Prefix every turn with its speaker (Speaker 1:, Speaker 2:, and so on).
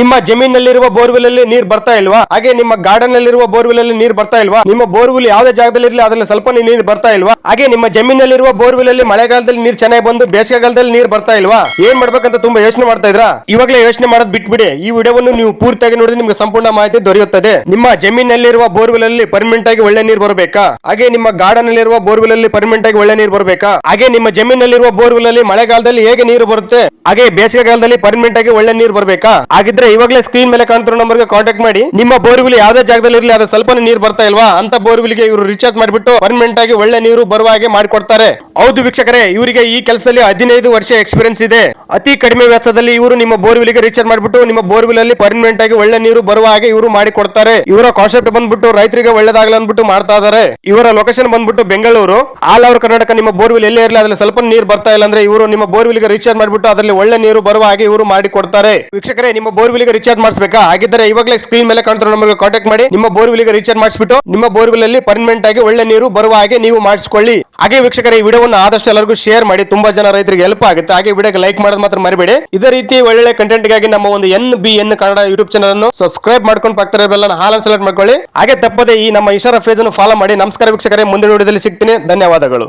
Speaker 1: ನಿಮ್ಮ ಜಮೀನಲ್ಲಿರುವ ಬೋರ್ವೆಲ್ ಅಲ್ಲಿ ನೀರ್ ಬರ್ತಾ ಇಲ್ವಾ? ಹಾಗೆ ನಿಮ್ಮ ಗಾರ್ಡನ್ ನಲ್ಲಿರುವ ಬೋರ್ವೆಲ್ ಅಲ್ಲಿ ನೀರ್ ಬರ್ತಾ ಇಲ್ವಾ? ನಿಮ್ಮ ಬೋರ್ವೆಲ್ ಯಾವುದೇ ಜಾಗದಲ್ಲಿ ಇರಲಿ ಅದ್ರಲ್ಲಿ ಸ್ವಲ್ಪ ನೀರು ಬರ್ತಾ ಇಲ್ವಾ? ಹಾಗೆ ನಿಮ್ಮ ಜಮೀನಲ್ಲಿರುವ ಬೋರ್ವೆಲ್ ಅಲ್ಲಿ ಮಳೆಗಾಲದಲ್ಲಿ ನೀರ್ ಚೆನ್ನಾಗಿ ಬಂದು ಬೇಸಿಗೆಗಾಲದಲ್ಲಿ ನೀರ್ ಬರ್ತಾ ಇಲ್ವಾ? ಏನ್ ಮಾಡ್ಬೇಕಂತ ತುಂಬಾ ಯೋಚನೆ ಮಾಡ್ತಾ ಇದ್ರಾ ಇವಾಗಲೇ ಯೋಚನೆ ಮಾಡೋದ್ ಬಿಟ್ಬಿಡಿ. ಈ ವಿಡಿಯೋವನ್ನು ನೀವು ಪೂರ್ತಿಯಾಗಿ ನೋಡಿದ್ರೆ ನಿಮ್ಗೆ ಸಂಪೂರ್ಣ ಮಾಹಿತಿ ದೊರೆಯುತ್ತದೆ. ನಿಮ್ಮ ಜಮೀನಲ್ಲಿರುವ ಬೋರ್ವೆಲ್ ಅಲ್ಲಿ ಪರ್ಮನೆಂಟ್ ಆಗಿ ಒಳ್ಳೆ ನೀರು ಬರಬೇಕಾ? ಹಾಗೆ ನಿಮ್ಮ ಗಾರ್ಡನ್ ನಲ್ಲಿರುವ ಬೋರ್ವೆಲ್ ಅಲ್ಲಿ ಪರ್ಮನೆಂಟ್ ಆಗಿ ಒಳ್ಳೆ ನೀರು ಬರಬೇಕಾ? ಹಾಗೆ ನಿಮ್ಮ ಜಮೀನಲ್ಲಿರುವ ಬೋರ್ವೆಲ್ ಅಲ್ಲಿ ಮಳೆಗಾಲದಲ್ಲಿ ಹೇಗೆ ನೀರು ಬರುತ್ತೆ? ಹಾಗೆ ಬೇಸಿಗೆಗಾಲದಲ್ಲಿ ಪರ್ಮನೆಂಟ್ ಆಗಿ ಒಳ್ಳೆ ನೀರು ಬರಬೇಕಾ? ಹಾಗಿದ್ರೆ ಇವಾಗಲೇ ಸ್ಕ್ರೀನ್ ಮೇಲೆ ಕಾಣ್ತಿರೋ ನಂಬರ್ಗೆ ಕಾಂಟ್ಯಾಕ್ಟ್ ಮಾಡಿ. ನಿಮ್ಮ ಬೋರ್ವಿಲ್ ಯಾವ್ದೇ ಜಾಗದಲ್ಲಿ ಇರಲಿ ಅದು ಸ್ವಲ್ಪ ನೀರು ಬರ್ತಾ ಇಲ್ವಾ? ಅಂತ ಬೋರ್ವಿಲ್ಗೆ ಇವರು ರಿಚಾರ್ಜ್ ಮಾಡಿಬಿಟ್ಟು ಪರ್ಮನೆಂಟ್ ಆಗಿ ಒಳ್ಳೆ ನೀರು ಬರುವ ಹಾಗೆ ಮಾಡಿಕೊಡ್ತಾರೆ. ಹೌದು ವೀಕ್ಷಕರೇ, ಇವರಿಗೆ ಈ ಕೆಲಸದಲ್ಲಿ ಹದಿನೈದು ವರ್ಷ ಎಕ್ಸ್ಪೀರಿಯನ್ಸ್ ಇದೆ. ಅತಿ ಕಡಿಮೆ ವೆಚ್ಚದಲ್ಲಿ ಇವರು ನಿಮ್ಮ ಬೋರ್ವೆಲ್ಗೆ ರೀಚಾರ್ಜ್ ಮಾಡಿಬಿಟ್ಟು ನಿಮ್ಮ ಬೋರ್ವೆಲ್ ಅಲ್ಲಿ ಪರ್ಮನೆಂಟ್ ಆಗಿ ಒಳ್ಳೆ ನೀರು ಬರುವ ಹಾಗೆ ಇವರು ಮಾಡಿ ಕೊಡ್ತಾರೆ ಇವರ ಕಾನ್ಸೆಪ್ಟ್ ಬಂದ್ಬಿಟ್ಟು ರೈತರಿಗೆ ಒಳ್ಳೇದಾಗಲ್ಲ ಅಂದ್ಬಿಟ್ಟು ಮಾಡ್ತಾ ಇದಾರೆ. ಇವರ ಲೊಕೇಶನ್ ಬಂದ್ಬಿಟ್ಟು ಬೆಂಗಳೂರು. ಆಲ್ ಓವರ್ ಕರ್ನಾಟಕ ನಿಮ್ಮ ಬೋರ್ವೆಲ್ ಎಲ್ಲೇ ಇರಲಿ, ಅದ್ರಲ್ಲಿ ಸ್ವಲ್ಪ ನೀರು ಬರ್ತಾ ಇಲ್ಲ ಅಂದ್ರೆ ಇವರು ನಿಮ್ಮ ಬೋರ್ವೆಲ್ಗೆ ರೀಚಾರ್ಜ್ ಮಾಡಿಬಿಟ್ಟು ಅದರಲ್ಲಿ ಒಳ್ಳೆ ನೀರು ಬರುವ ಹಾಗೆ ಇವರು ಮಾಡಿ ಕೊಡ್ತಾರೆ ವೀಕ್ಷಕರೇ, ನಿಮ್ಮ ಬೋರ್ವೆಲ್ಗೆ ರೀಚಾರ್ಜ್ ಮಾಡಿಸಬೇಕಾ? ಹಾಗಿದ್ರೆ ಇವಾಗಲೇ ಸ್ಕ್ರೀನ್ ಮೇಲೆ ಕಾಣ್ತಾರೆ ನಮಗೆ ಕಾಂಟ್ಯಾಕ್ಟ್ ಮಾಡಿ. ನಿಮ್ಮ ಬೋರ್ವೆಲ್ಗೆ ರೀಚಾರ್ಜ್ ಮಾಡಿಸ್ಬಿಟ್ಟು ನಿಮ್ಮ ಬೋರ್ವೆಲ್ ಅಲ್ಲಿ ಪರ್ಮನೆಂಟ್ ಆಗಿ ಒಳ್ಳೆ ನೀರು ಬರುವ ಹಾಗೆ ನೀವು ಮಾಡಿಸ್ಕೊಳ್ಳಿ. ಹಾಗೆ ವೀಕ್ಷಕರೇ, ಈ ವಿಡಿಯೋವನ್ನು ಆದಷ್ಟು ಎಲ್ಲರಿಗೂ ಶೇರ್ ಮಾಡಿ, ತುಂಬಾ ಜನ ರೈತರಿಗೆ ಹೆಲ್ಪ್ ಆಗುತ್ತೆ. ಹಾಗೆ ವಿಡಿಯೋಗೆ ಲೈಕ್ ಮಾಡೋದು ಮಾತ್ರ ಮರಿಬೇಡಿ. ಇದೇ ರೀತಿ ಒಳ್ಳೆ ಕಂಟೆಂಟ್ಗಾಗಿ ನಮ್ಮ ಒಂದು N B N Kannada YouTube channel ಅನ್ನು ಸಬ್ಸ್ಕ್ರೈಬ್ ಮಾಡ್ಕೊಂಡು ಪಕ್ಕದ ಬೆಲ್ಲ ಹಾಲನ್ನು ಸೆಲೆಕ್ಟ್ ಮಾಡ್ಕೊಳ್ಳಿ. ಹಾಗೆ ತಪ್ಪದೆ ಈ ನಮ್ಮ ಇಶಾರ ಫೇಜ್ ಅನ್ನು ಫಾಲೋ ಮಾಡಿ. ನಮಸ್ಕಾರ ವೀಕ್ಷಕರೇ, ಮುಂದಿನ ವಿಡಿಯೋದಲ್ಲಿ ಸಿಗ್ತೀನಿ. ಧನ್ಯವಾದಗಳು.